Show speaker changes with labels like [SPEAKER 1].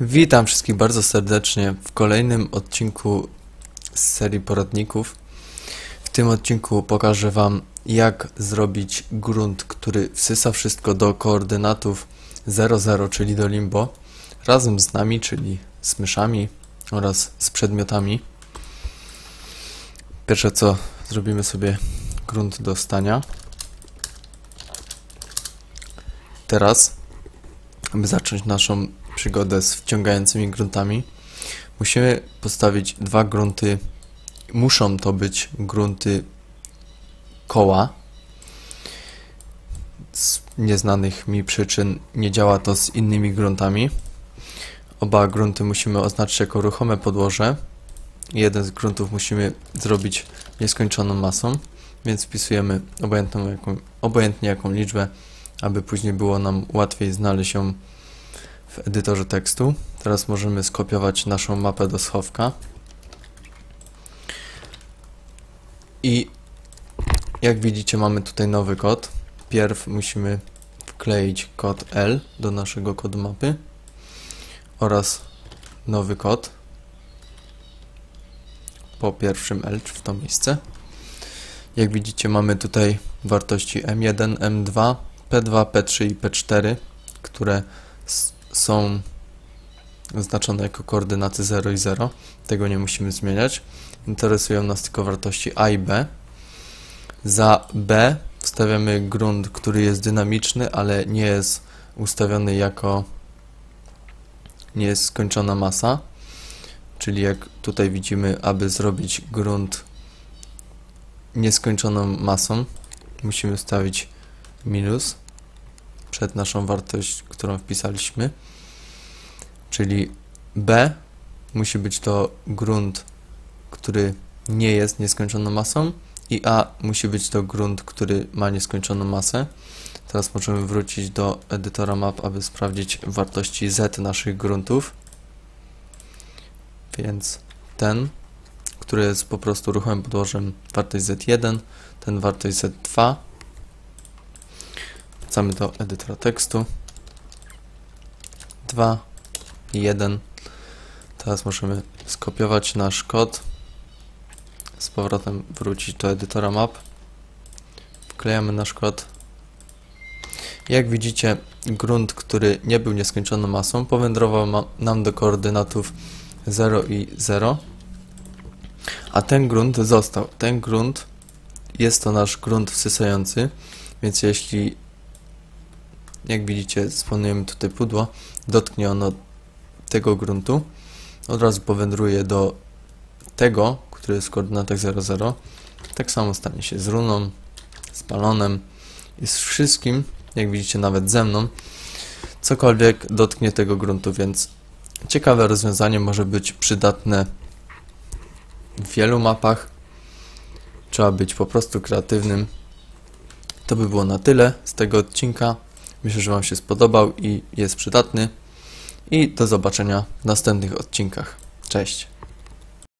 [SPEAKER 1] Witam wszystkich bardzo serdecznie w kolejnym odcinku z serii poradników. W tym odcinku pokażę Wam, jak zrobić grunt, który wsysa wszystko do koordynatów 00, czyli do limbo, razem z nami, czyli z myszami oraz z przedmiotami. Pierwsze co, zrobimy sobie grunt do stania. Teraz, aby zacząć naszą przygodę z wciągającymi gruntami, musimy postawić dwa grunty. Muszą to być grunty koła. Z nieznanych mi przyczyn nie działa to z innymi gruntami. Oba grunty musimy oznaczyć jako ruchome podłoże. Jeden z gruntów musimy zrobić nieskończoną masą, więc wpisujemy obojętną jaką, obojętnie jaką liczbę, aby później było nam łatwiej znaleźć ją w edytorze tekstu. Teraz możemy skopiować naszą mapę do schowka. I jak widzicie mamy tutaj nowy kod. Pierw musimy wkleić kod L do naszego kodu mapy oraz nowy kod po pierwszym L w to miejsce. Jak widzicie mamy tutaj wartości M1, M2, P2, P3 i P4, które są oznaczone jako koordynaty 0 i 0. Tego nie musimy zmieniać. Interesują nas tylko wartości A i B. Za B wstawiamy grunt, który jest dynamiczny, ale nie jest ustawiony jako nie jest skończona masa. Czyli jak tutaj widzimy, aby zrobić grunt nieskończoną masą, musimy wstawić minus przed naszą wartość, którą wpisaliśmy. Czyli B musi być to grunt, który nie jest nieskończoną masą i A musi być to grunt, który ma nieskończoną masę. Teraz możemy wrócić do edytora map, aby sprawdzić wartości Z naszych gruntów. Więc ten, który jest po prostu ruchomym podłożem, wartość Z1, ten wartość Z2. Wracamy do edytora tekstu. 2 i 1. Teraz możemy skopiować nasz kod. Z powrotem wrócić do edytora map. Wklejamy nasz kod. Jak widzicie, grunt, który nie był nieskończoną masą, powędrował nam do koordynatów 0 i 0. A ten grunt został. Ten grunt jest to nasz grunt wsysający, więc jeśli, jak widzicie, spłonujemy tutaj pudło, dotknie ono tego gruntu, od razu powędruje do tego, który jest w koordynatach 00. Tak samo stanie się z runą, z balonem i z wszystkim, jak widzicie nawet ze mną, cokolwiek dotknie tego gruntu, więc ciekawe rozwiązanie może być przydatne w wielu mapach. Trzeba być po prostu kreatywnym. To by było na tyle z tego odcinka. Myślę, że Wam się spodobał i jest przydatny. I do zobaczenia w następnych odcinkach. Cześć!